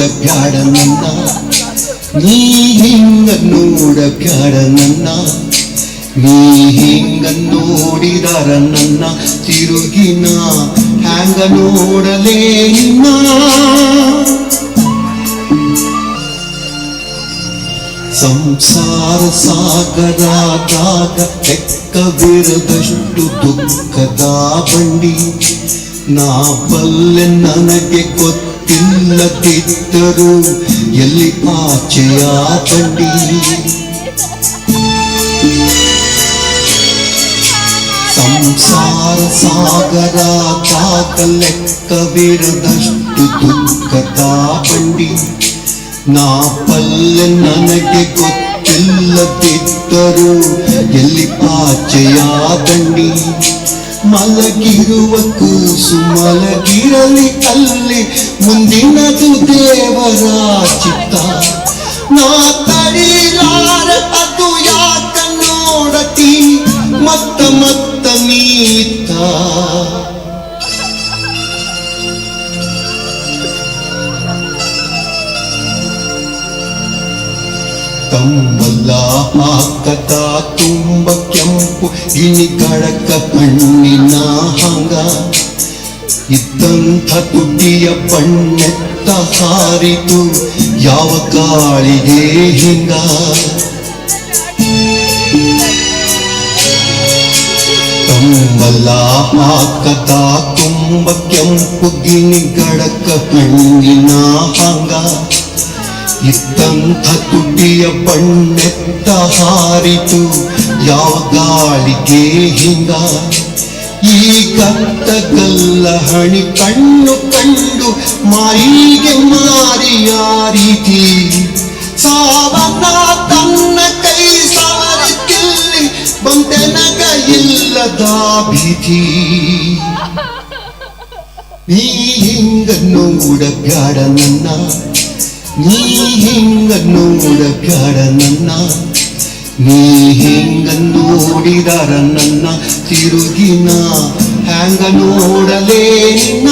ನೋಡಬ್ಯಾಡ ನನ್ನ ನೀ ಹಿಂಗ ನೋಡಬ್ಯಾಡ ನನ್ನ ನೀ ಹಿಂಗ ನೋಡಿದರ ನನ್ನ ತಿರುಗಿನ ಹ್ಯಾಂಗ ನೋಡಲೇ ನಿನ್ನ ಸಂಸಾರ ಸಾಗರದಾಗ ಲೆಕ್ಕವಿರದಷ್ಟು ದುಃಖದ ಬಂಡಿ ನಾ ಬಲ್ಲೆ ನನಗೆ ಗೊತ್ತಿಲ್ಲದಿದ್ದರೂ ಎಲ್ಲಿ ಆಚೆಯ ಬಂಡಿ ಸಂಸಾರ ಸಾಗರದಾಗ ಲೆಕ್ಕವಿರದಷ್ಟು ದುಃಖದ ಬಂಡಿ ನಾ ಪಲ್ಲೆ ನನಗೆ ಗೊತ್ತಿಲ್ಲದಿದ್ದರೂ ಎಲ್ಲಿ ಆಚೆಯ ದಂಡಿ ಮಲಗಿರುವ ಕೂಸು ಮಲಗಿರಲಿ ಅಲ್ಲಿ ಮುಂದಿನದು ದೇವರ ಚಿತ್ತ. ನಾ ತಡಿಲಾರ ಅದು ಯಾಕ ನೋಡತಿ? ಮತ್ತ ಮತ್ತ ನೀತ ಕಂಬಲ್ಲ ಹಾಕತ ತುಂಬ ಕೆಂಪು ಕಡಕ ಕಣ್ಣಿನ ಹಂಗ. ಇದ್ದಂಥ ತುಟಿಯ ಬಣ್ಣೆತ್ತ ಹಾರಿತು, ಯಾವ ಕಾಳಿಗೆ ಹಿಂಗ. ಕಂಬಲ ಹಾಕದ ತುಂಬ ಕೆಂಪು ಗಿಣಿ ಗಡಕ ಕಣ್ಣಿನ ಹಂಗ. ಇದ್ದಂಥ ತುಟಿಯ ಬಣ್ಣೆತ್ತ ಹಾರಿತು, ಯಾವ ಗಾಳಿಗೆ ಹಿಂಗ? ಈ ಗಲ್ಲ ಹಣಿ ಕಣ್ಣು ಕಂಡು ಮಾರಿಗೆ ಮಾರಿ ಯಾರಿತಿ? ಸಾವನ್ನ ತನ್ನ ಕೈ ಸಾರಿತಿಲ್ಲಿ ಬಂದೆನಗ ಇಲ್ಲದ ಭೀತಿ. ನೀ ಹಿಂಗ ನೋಡಬ್ಯಾಡ ನನ್ನ ನೀ ಹೆಂಗ ನೋಡಬ್ಯಾಡ ನನ್ನ? ನೀ ಹೆಂಗ ನೋಡಿದರ ನನ್ನ? ತಿರುಗಿನ ಹ್ಯಾಂಗ ನೋಡಲೇ ನಿನ್ನ?